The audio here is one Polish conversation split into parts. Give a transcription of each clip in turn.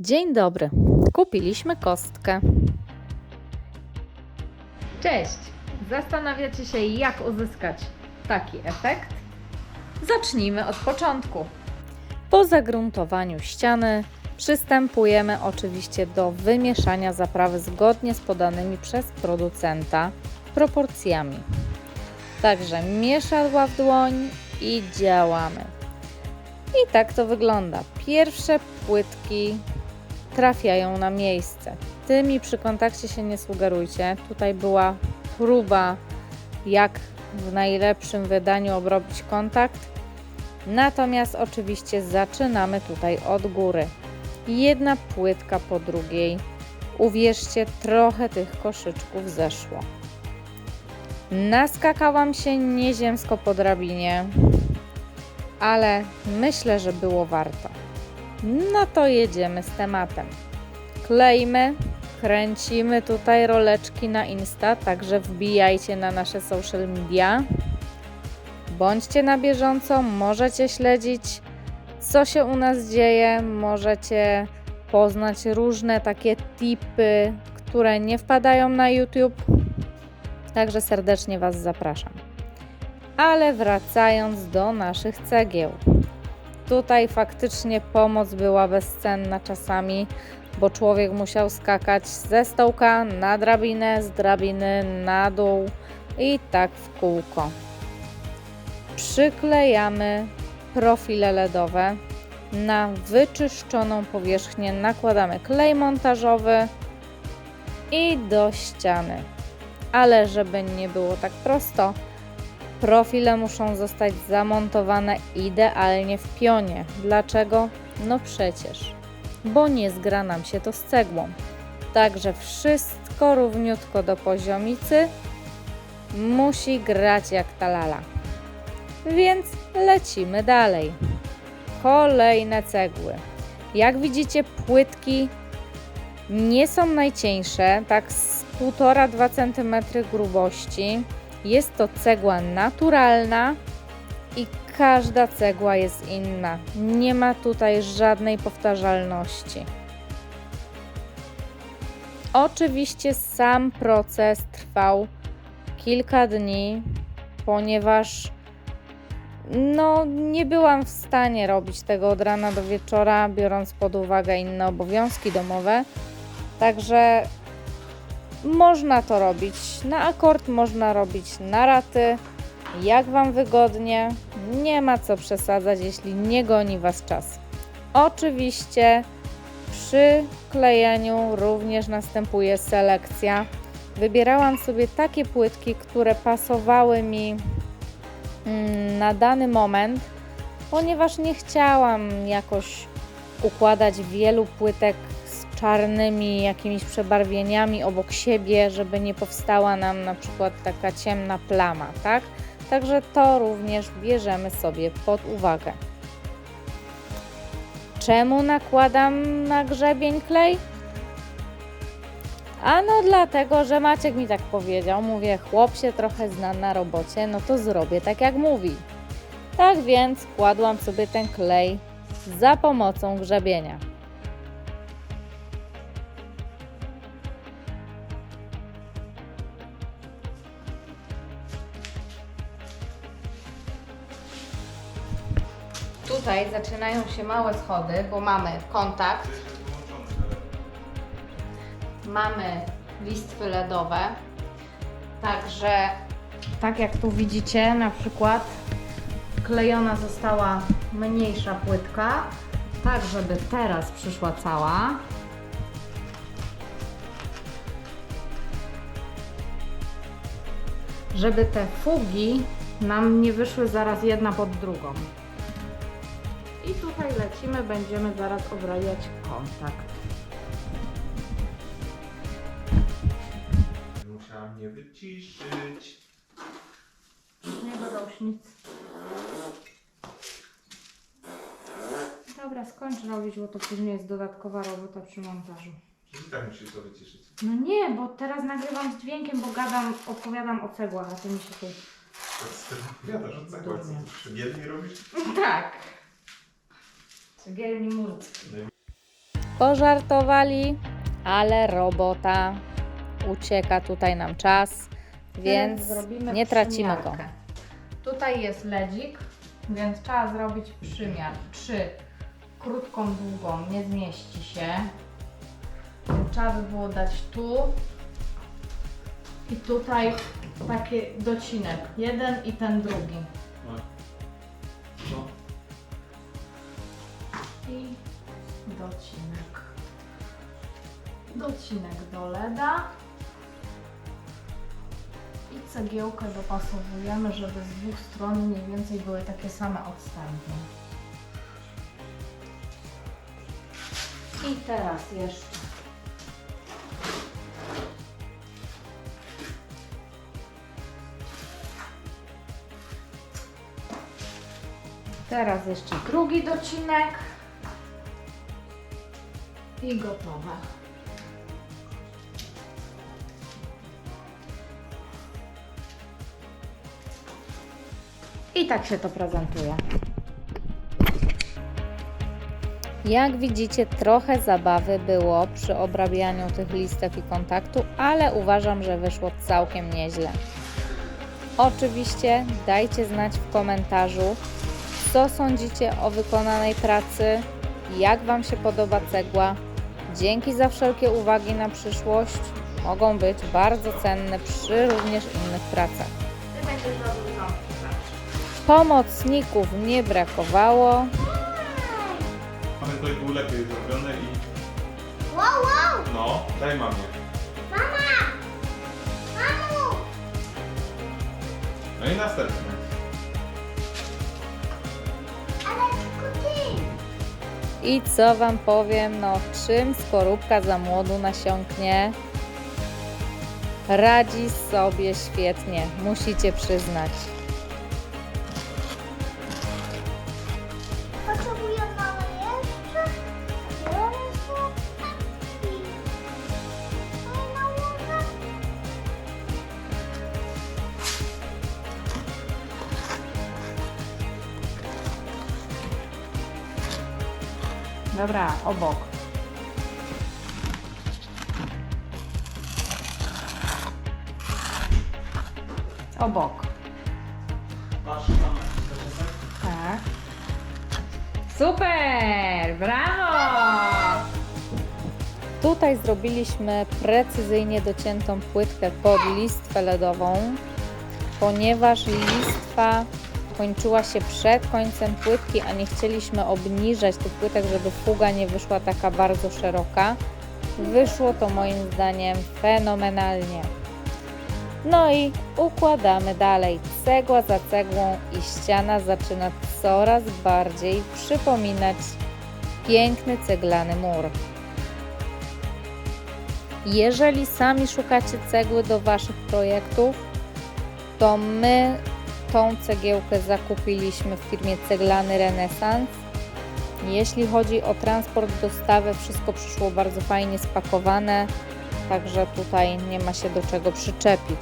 Dzień dobry. Kupiliśmy kostkę. Cześć! Zastanawiacie się, jak uzyskać taki efekt? Zacznijmy od początku. Po zagruntowaniu ściany przystępujemy oczywiście do wymieszania zaprawy zgodnie z podanymi przez producenta proporcjami. Także mieszadła w dłoń i działamy. I tak to wygląda. Pierwsze płytki trafiają na miejsce. Tymi przy kontakcie się nie sugerujcie. Tutaj była próba, jak w najlepszym wydaniu obrobić kontakt. Natomiast oczywiście zaczynamy tutaj od góry. Jedna płytka po drugiej. Uwierzcie, trochę tych koszyczków zeszło. Naskakałam się nieziemsko po drabinie, ale myślę, że było warto. No to jedziemy z tematem. Klejmy, kręcimy tutaj roleczki na Insta, także wbijajcie na nasze social media. Bądźcie na bieżąco, możecie śledzić, co się u nas dzieje, możecie poznać różne takie tipy, które nie wpadają na YouTube. Także serdecznie Was zapraszam. Ale wracając do naszych cegieł. Tutaj faktycznie pomoc była bezcenna czasami, bo człowiek musiał skakać ze stołka na drabinę, z drabiny na dół i tak w kółko. Przyklejamy profile LEDowe. Na wyczyszczoną powierzchnię nakładamy klej montażowy i do ściany. Ale żeby nie było tak prosto, Profile muszą zostać zamontowane idealnie w pionie. Dlaczego? No przecież, bo nie zgra nam się to z cegłą. Także wszystko równiutko do poziomicy musi grać jak ta lala. Więc lecimy dalej. Kolejne cegły. Jak widzicie, płytki nie są najcieńsze, tak z 1,5-2 cm grubości. Jest to cegła naturalna i każda cegła jest inna. Nie ma tutaj żadnej powtarzalności. Oczywiście sam proces trwał kilka dni, ponieważ no, nie byłam w stanie robić tego od rana do wieczora, biorąc pod uwagę inne obowiązki domowe. Także można to robić na akord, można robić na raty, jak Wam wygodnie. Nie ma co przesadzać, jeśli nie goni Was czas. Oczywiście przy klejeniu również następuje selekcja. Wybierałam sobie takie płytki, które pasowały mi mm, na dany moment, ponieważ nie chciałam jakoś układać wielu płytek czarnymi jakimiś przebarwieniami obok siebie, żeby nie powstała nam na przykład taka ciemna plama, tak? Także to również bierzemy sobie pod uwagę. Czemu nakładam na grzebień klej? A no dlatego, że Maciek mi tak powiedział. Mówię, chłop się trochę zna na robocie, no to zrobię tak jak mówi. Tak więc kładłam sobie ten klej za pomocą grzebienia. Tutaj zaczynają się małe schody, bo mamy kontakt, mamy listwy LEDowe. Także, tak jak tu widzicie, na przykład klejona została mniejsza płytka, tak żeby teraz przyszła cała. Żeby te fugi nam nie wyszły zaraz jedna pod drugą. I tutaj lecimy, będziemy zaraz obrajać kontakt. Musiała mnie wyciszyć. Nie dodałś nic. Dobra, skończ robić, bo to później jest dodatkowa robota przy montażu. Ty tak musisz to wyciszyć? No nie, bo teraz nagrywam z dźwiękiem, bo gadam, opowiadam o cegłach, a ty mi się tu... Co ty opowiadasz o cegłach? Co ty przygielnie robisz? Tak. Cegielni pożartowali, ale robota ucieka tutaj nam czas, więc nie tracimy go. Tutaj jest ledzik, więc trzeba zrobić przymiar. Czy krótką, długą nie zmieści się. Trzeba by było dać tu i tutaj taki docinek. Jeden i ten drugi. Docinek. Docinek do leda. I cegiełkę dopasowujemy, żeby z dwóch stron mniej więcej były takie same odstępy. I teraz jeszcze. Teraz jeszcze drugi docinek. I gotowe. I tak się to prezentuje. Jak widzicie, trochę zabawy było przy obrabianiu tych listew i kontaktu, ale uważam, że wyszło całkiem nieźle. Oczywiście dajcie znać w komentarzu, co sądzicie o wykonanej pracy, jak Wam się podoba cegła. Dzięki za wszelkie uwagi na przyszłość. Mogą być bardzo cenne przy również innych pracach. Pomocników nie brakowało. Ale to był lepiej zrobione i... Wow, wow! No, daj mamie. Mama! Mamo! No i następny. I co Wam powiem, no czym skorupka za młodu nasiąknie, radzi sobie świetnie, musicie przyznać. Dobra, obok. Obok. Tak. Super! Brawo! Tutaj zrobiliśmy precyzyjnie dociętą płytkę pod listwę LEDową, ponieważ listwa kończyła się przed końcem płytki, a nie chcieliśmy obniżać tych płytek, żeby fuga nie wyszła taka bardzo szeroka. Wyszło to moim zdaniem fenomenalnie. No i układamy dalej. Cegła za cegłą i ściana zaczyna coraz bardziej przypominać piękny ceglany mur. Jeżeli sami szukacie cegły do Waszych projektów, to my tą cegiełkę zakupiliśmy w firmie Ceglany Renesans. Jeśli chodzi o transport, dostawę, wszystko przyszło bardzo fajnie spakowane, także tutaj nie ma się do czego przyczepić.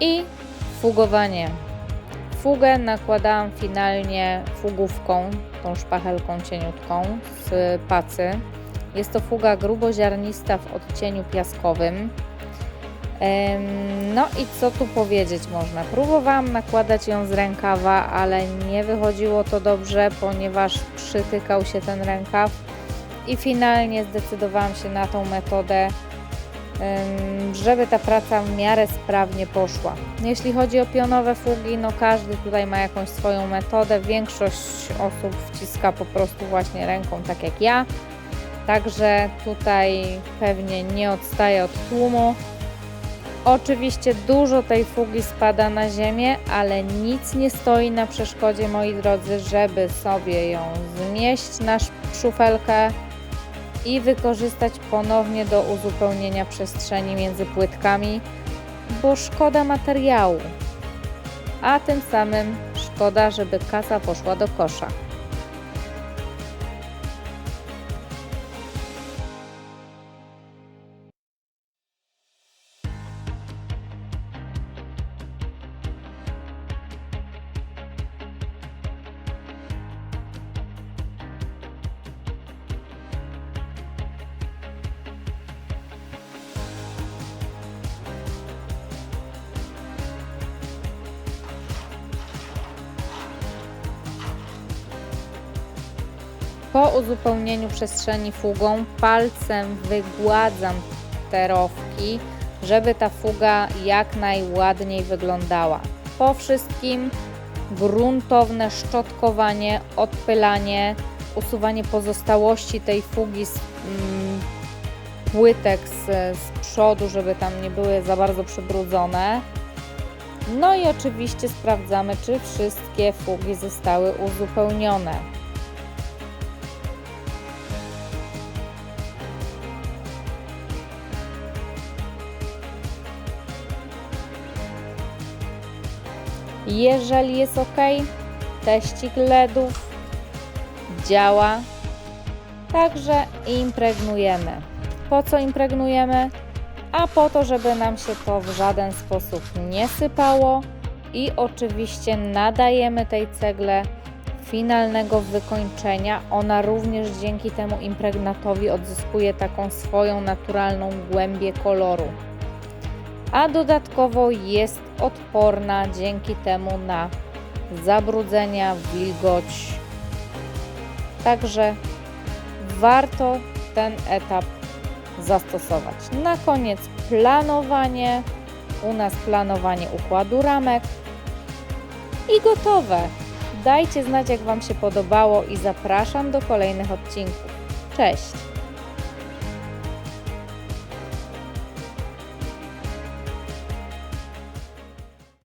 I fugowanie. Fugę nakładałam finalnie fugówką, tą szpachelką cieniutką z pacy. Jest to fuga gruboziarnista w odcieniu piaskowym. No i co tu powiedzieć można? Próbowałam nakładać ją z rękawa, ale nie wychodziło to dobrze, ponieważ przytykał się ten rękaw i finalnie zdecydowałam się na tą metodę, żeby ta praca w miarę sprawnie poszła. Jeśli chodzi o pionowe fugi, no każdy tutaj ma jakąś swoją metodę. Większość osób wciska po prostu właśnie ręką, tak jak ja. Także tutaj pewnie nie odstaje od tłumu. Oczywiście dużo tej fugi spada na ziemię, ale nic nie stoi na przeszkodzie, moi drodzy, żeby sobie ją zmieść na sz- szufelkę i wykorzystać ponownie do uzupełnienia przestrzeni między płytkami, bo szkoda materiału, a tym samym szkoda, żeby kasa poszła do kosza. Po uzupełnieniu przestrzeni fugą palcem wygładzam te rowki, żeby ta fuga jak najładniej wyglądała. Po wszystkim gruntowne szczotkowanie, odpylanie, usuwanie pozostałości tej fugi z mm, płytek z, z przodu, żeby tam nie były za bardzo przybrudzone. No i oczywiście sprawdzamy, czy wszystkie fugi zostały uzupełnione. Jeżeli jest ok, teścik LEDów działa, także impregnujemy. Po co impregnujemy? A po to, żeby nam się to w żaden sposób nie sypało i oczywiście nadajemy tej cegle finalnego wykończenia. Ona również dzięki temu impregnatowi odzyskuje taką swoją naturalną głębię koloru a dodatkowo jest odporna dzięki temu na zabrudzenia, wilgoć. Także warto ten etap zastosować. Na koniec planowanie. U nas planowanie układu ramek i gotowe. Dajcie znać, jak Wam się podobało i zapraszam do kolejnych odcinków. Cześć!